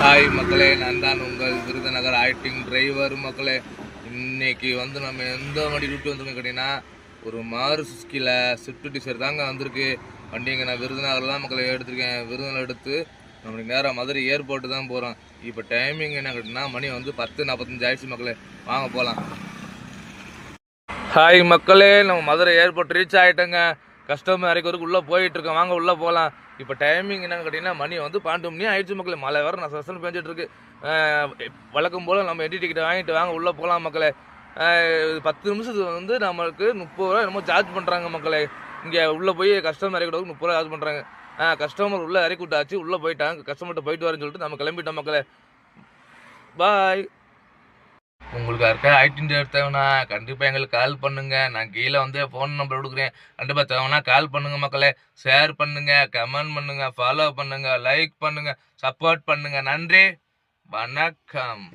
Hi மக்களே நான் தான் உங்கள் விருதுநகர் ஆக்டிங் டிரைவர் மக்களே. இன்னைக்கு வந்து நம்ம எந்த வண்டி ரூட்டு வந்திருக்கோம் கேட்டிங்கன்னா ஒரு மாறு சுஸ்கியில் ஸ்விஃப்ட் டிசைர் தாங்க வந்திருக்கு. வண்டி இங்கே நான் விருதுநகர் தான் மக்களை எடுத்திருக்கேன். விருதுநகர் எடுத்து நம்மளுக்கு நேராக மதுரை ஏர்போர்ட்டு தான் போகிறோம் இப்போ டைமிங் என்ன கேட்டிங்கன்னா மணி வந்து பத்து நாற்பத்தஞ்சு ஆயிடுச்சு மக்களே. வாங்க போகலாம் ஹாய் மக்களே நம்ம மதுரை ஏர்போர்ட் ரீச் ஆகிட்டோங்க கஸ்டமர் இறக்கிறதுக்கு உள்ளே போயிட்டுருக்கோம். வாங்க உள்ளே போகலாம் இப்போ டைமிங் என்னன்னு கேட்டிங்கன்னா மணி வந்து பன்னெண்டு மணி ஆயிடுச்சு மக்களே. மழை வேறு நான் சசன் பெஞ்சிட்டு வழக்கம் போல் நம்ம என்டி டிக்கெட் வாங்கிட்டு வாங்க உள்ளே போகலாம் மக்களே. பத்து நிமிஷத்துக்கு வந்து நம்மளுக்கு முப்பது ரூபா என்னமோ சார்ஜ் பண்ணுறாங்க மக்களே. இங்கே உள்ளே போய் கஸ்டமர் இறக்கிறதுக்கு முப்பது ரூபா சார்ஜ் பண்ணுறாங்க கஸ்டமர் உள்ளே இறக்கி விட்டாச்சு உள்ளே போயிட்டாங்க. கஸ்டமர்கிட்ட போயிட்டு வரேன்னு சொல்லிட்டு நம்ம கிளம்பிட்டோம் மக்களே. பாய் உங்களுக்கு யாருக்கா ஐடின் தேவைனா கண்டிப்பாக எங்களுக்கு கால் பண்ணுங்க. நான் கீழே வந்து ஃபோன் நம்பர் கொடுக்குறேன். கண்டிப்பாக தேவைனா கால் பண்ணுங்க மக்களே. ஷேர் பண்ணுங்க கமெண்ட் பண்ணுங்க ஃபாலோ பண்ணுங்க லைக் பண்ணுங்க சப்போர்ட் பண்ணுங்க. நன்றி. வணக்கம்.